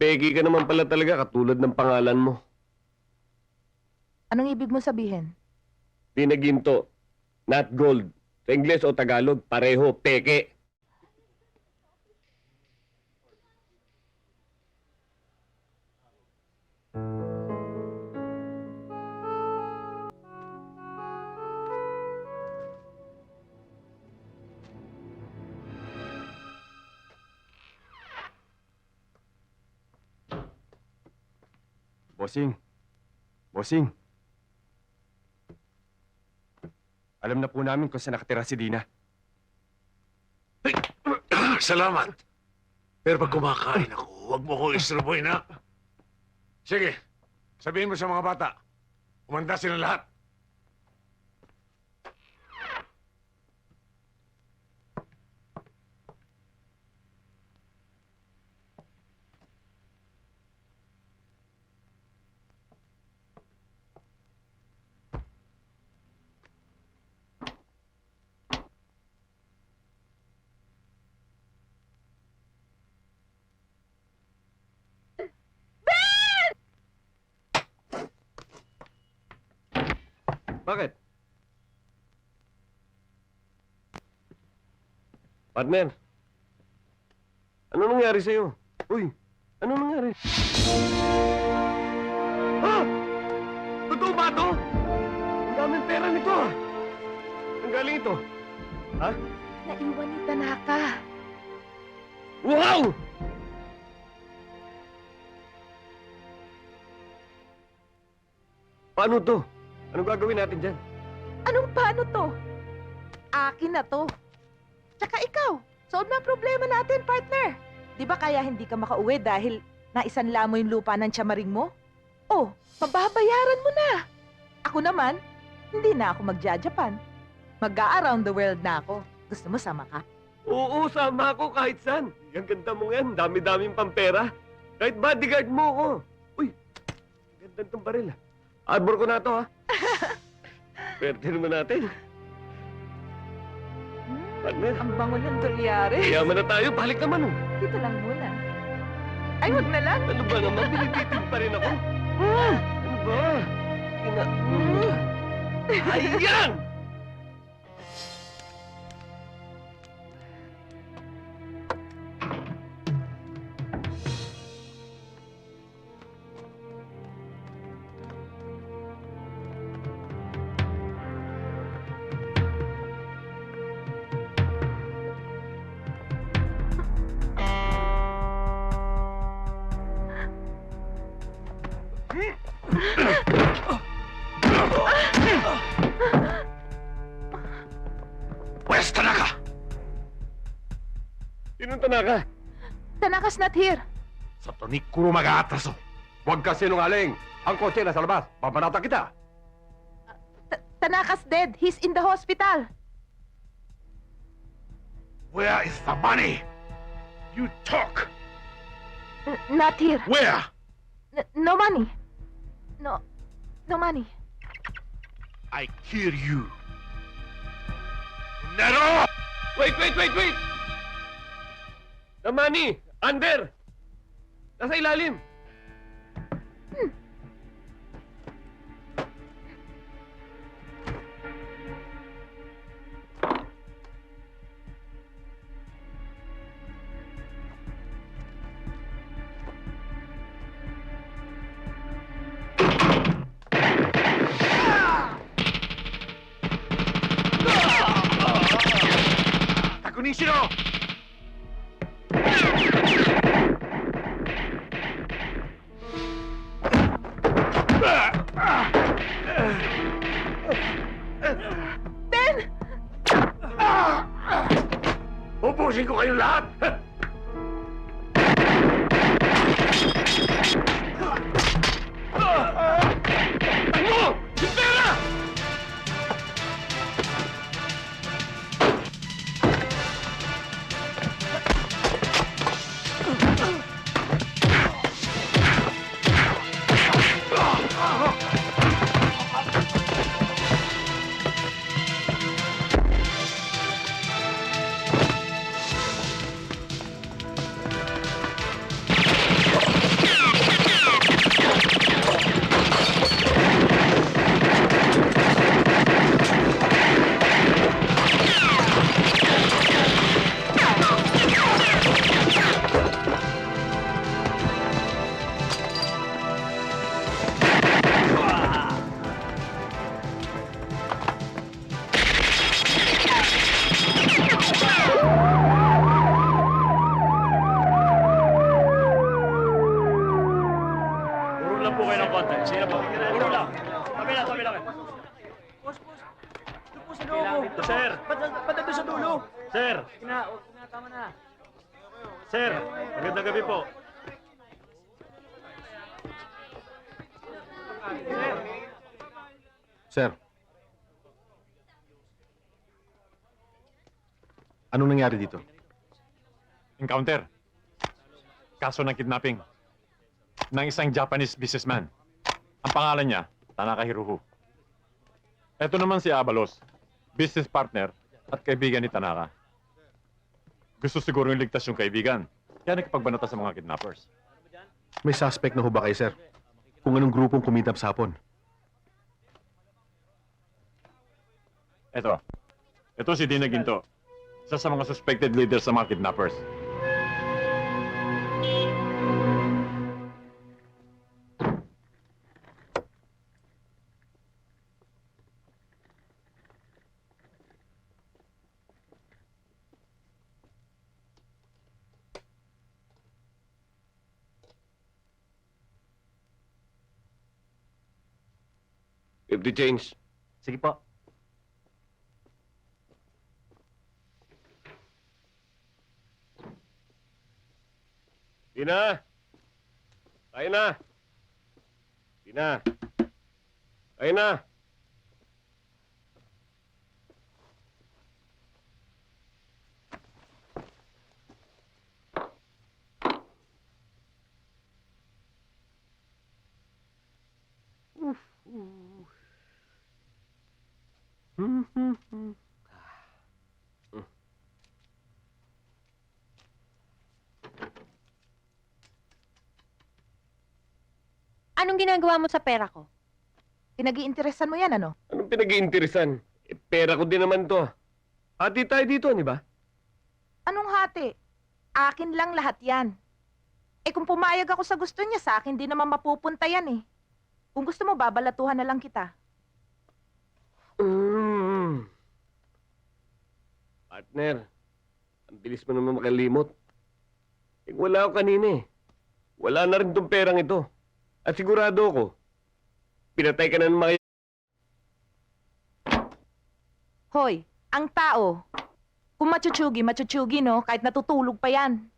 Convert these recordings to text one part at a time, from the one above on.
Peggy ka naman pala talaga katulad ng pangalan mo. Anong ibig mo sabihin? Di na ginto. Not gold. Sa Ingles o Tagalog, pareho, peke. Bossing. Bossing. Alam na po namin kung saan nakatira si Dina. Salamat. Pero pag kumakain ako, huwag mo akong istroboy na. Sige, sabihin mo sa mga bata, umanda sila lahat. Bakit? Partner, ano nangyari sa'yo? Uy, ano nangyari? Ha? Totoo ba ito? Ang daming pera nito ah. Ang galing ito. Ha? Naiwan ni Tanaka. Wow! Paano to? Anong gagawin natin dyan? Anong paano to? Akin na to. Tsaka ikaw, solve na problema natin, partner. Di ba kaya hindi ka makauwi dahil naisanla mo yung lupa ng tsamaring mo? Oh, mababayaran mo na. Ako naman, hindi na ako magja-Japan. Mag-a-around the world na ako. Gusto mo sama ka? Oo, sama ako kahit saan. Ang ganda mo yan. Dami-daming pampera. Kahit bodyguard mo ako. Uy, ganda itong baril ah. Arbor ko na to ha. Pwerte naman natin. Partner, Ang bango ng dolyare. yaman na tayo. Balik naman oh. Dito lang muna. Ay, wag na lang. Ano ba naman? Binititig pa rin ako. Ano ba? Ina... Ayan! West Tanaka! Sinong tanaka? Tanaka's not here. Sa tonik ko mag-aatraso. Huwag ka sinungaling. Ang kotse nasa labas. Papanata kita. Ta- Tanaka's dead. He's in the hospital. Where is the money? You talk! N- not here. Where? N- no money. No, no money. I kill you. Nero! Wait, wait, wait, wait! The money! Under! Nasa ilalim! Takunishiro! Ben! Po sa loob. Sir! Nandun sa dulo? Sir! Ina, oh, na, tama na. Sir! Magandang gabi po. Sir. Anong nangyari dito? Encounter. Kaso ng kidnapping. Ng isang Japanese businessman. Ang pangalan niya, Tanaka Hirohu. Ito naman si Abalos, business partner at kaibigan ni Tanaka. Gusto siguro yung ligtas yung kaibigan. Kaya nakipagbanata sa mga kidnappers. May suspect na ho ba kayo, sir? Kung anong grupong kumidnap sa hapon? Ito. Ito si Dina Ginto. Isa sa mga suspected leaders sa mga kidnappers. Fifty change. Sige po. Tina! Tayo na! Tina! Tayo na! Anong ginagawa mo sa pera ko? Pinag-iinteresan mo yan, ano? Anong pinag-iinteresan? Eh, pera ko din naman to. Hati tayo dito, di ba? Anong hati? Akin lang lahat yan. Eh kung pumayag ako sa gusto niya, sa akin din naman mapupunta yan eh. Kung gusto mo, babalatuhan na lang kita. Mm. Partner, ang bilis mo naman makalimot. Eh, wala ako kanina eh. Wala na rin tong perang ito. At sigurado ako, pinatay ka na ng mga... Hoy, ang tao, kung machuchugi, machuchugi no, kahit natutulog pa yan.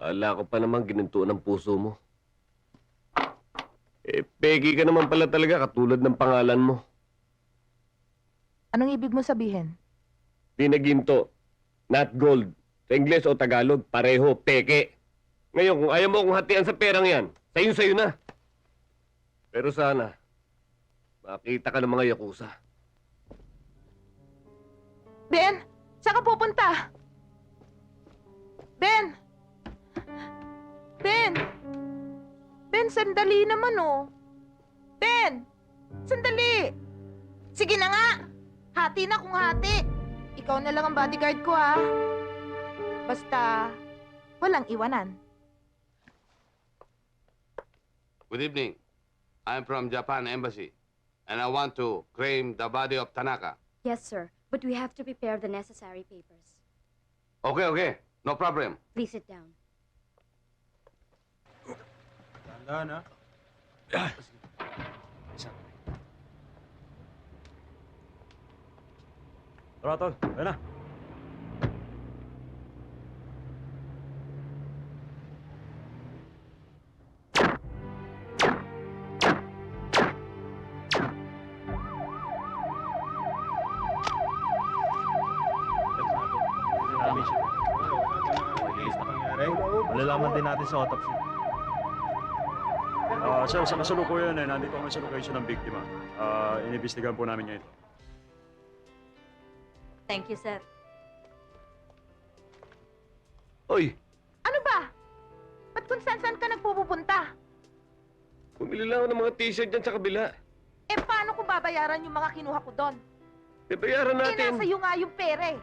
Kala ko pa naman ginanto ng puso mo. Eh, pegi ka naman pala talaga katulad ng pangalan mo. Anong ibig mo sabihin? Di na ginto. Not gold. Sa Ingles o Tagalog, pareho, peke. Ngayon, kung ayaw mo akong hatian sa perang yan, sayo-sayo na. Pero sana, makita ka ng mga yakuza. Ben, saan ka pupunta? Ben! Ben! Ben, sandali naman oh. Ben! Sandali! Sige na nga! Hati na kung hati. Ikaw na lang ang bodyguard ko ha. Basta, walang iwanan. Good evening. I'm from Japan Embassy, and I want to claim the body of Tanaka. Yes, sir. But we have to prepare the necessary papers. Okay, okay. No problem. Please sit down. Tanda na. Tara, tol. Tayo na. Malalaman din natin sa autopsy. Ah, sir, sa kasalukuyan eh, nandito kami sa location ng biktima. Ah, inibestigahan po namin ngayon. Thank you, sir. Hoy, Ano ba? Ba't kung saan-saan ka nagpupunta? bumili lang ako ng mga t-shirt dyan sa kabila. Eh, paano ko babayaran yung mga kinuha ko doon? Bayaran Eh, natin. nasa iyo nga yung pera eh.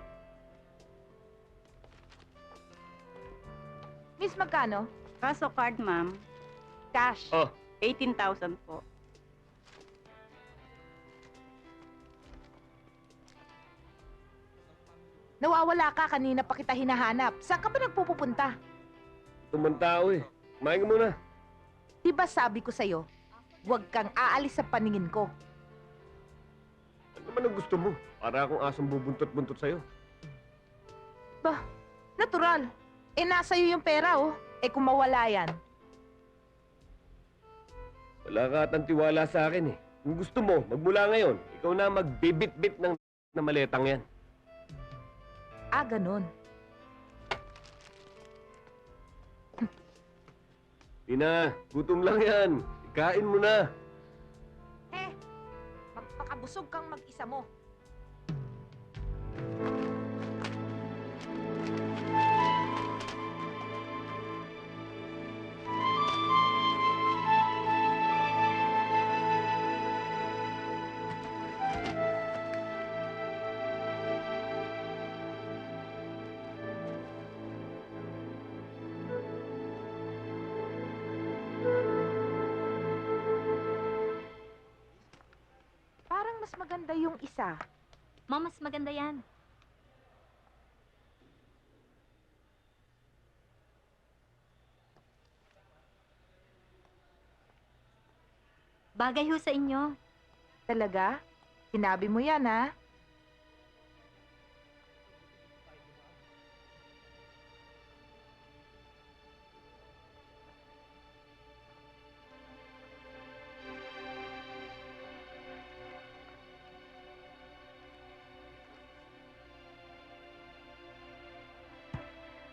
Miss, magkano? Kaso card, ma'am, Cash. Oh, 18,000 po. Nawawala ka kanina pa kita hinahanap. Saan ka ba nagpupunta? Tumang tao eh. Kumain ka muna. Di ba sabi ko sa'yo, huwag kang aalis sa paningin ko. Ano naman ang gusto mo? Para akong asong bubuntot-buntot sa'yo. Natural. Eh, nasa iyo yung pera, oh. Eh, kung mawala yan. Wala ka atang tiwala sa akin eh. Kung gusto mo, magmula ngayon, ikaw na magbibit-bit ng na maletang yan. Ah, ganun. Tina, gutom lang yan. Ikain mo na. Eh, magpakabusog kang mag-isa mo. Maganda yung isa. Mom, mas maganda yan. Bagay ho sa inyo. Talaga? Sinabi mo yan, ha?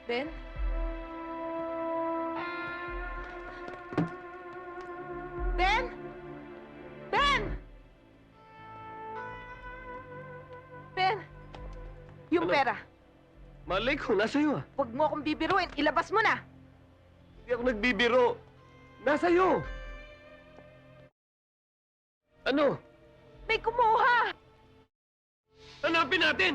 Ben? Ben? Ben! Ben! Yung Ano? pera. Malay ko, nasa iyo ah. Huwag mo akong bibiruin. Ilabas mo na. Hindi ako nagbibiro. Nasa iyo. Ano? May kumuha! Hanapin natin!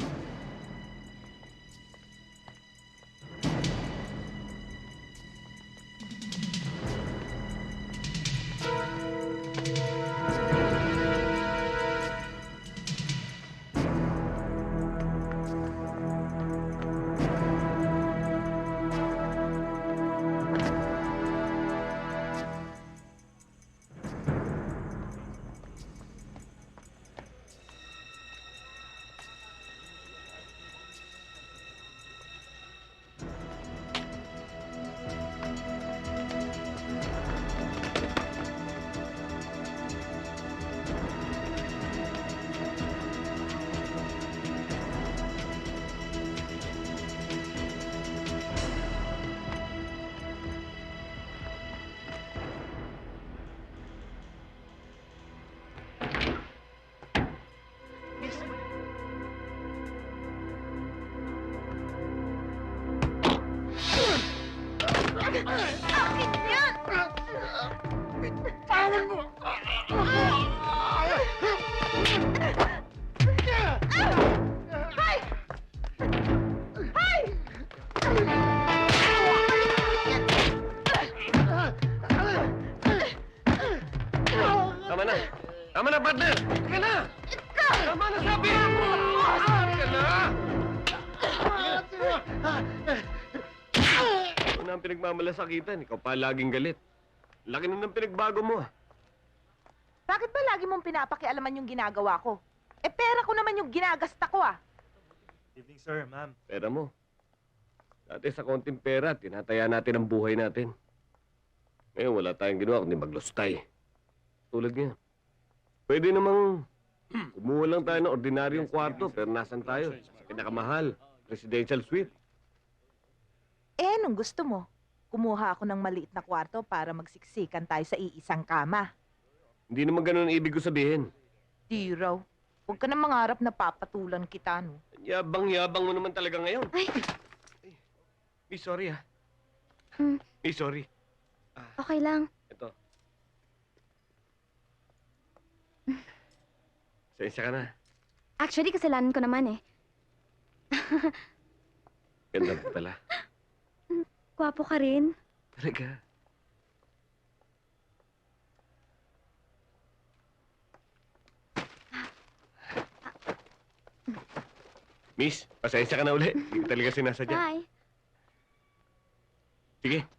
Ang pinagmamalasakitan. Ikaw pa laging galit. Laki na ng pinagbago mo. Bakit ba lagi mong pinapakialaman yung ginagawa ko? Eh, pera ko naman yung ginagasta ko, ah. Evening, sir, ma'am. Pera mo. Dati sa konting pera, tinataya natin ang buhay natin. Ngayon, wala tayong ginawa kundi maglustay. Tulad niya. Pwede namang kumuha lang tayo ng ordinaryong kwarto, pero nasan tayo? Sa pinakamahal, residential suite. Eh, nung gusto mo, kumuha ako ng maliit na kwarto para magsiksikan tayo sa iisang kama. Hindi naman ganun ang ibig ko sabihin. Di raw. Huwag ka na mangarap na papatulan kita, no? Yabang-yabang mo naman talaga ngayon. Ay. Ay. Miss, sorry ah. Hmm. Miss, sorry. Okay lang. Ito. Sensya ka na. Actually, kasalanan ko naman eh. Ganda mo pala. Gwapo ka rin. Talaga. Miss, pasensya ka na uli. Hindi ko talaga sinasadya. Bye. Sige,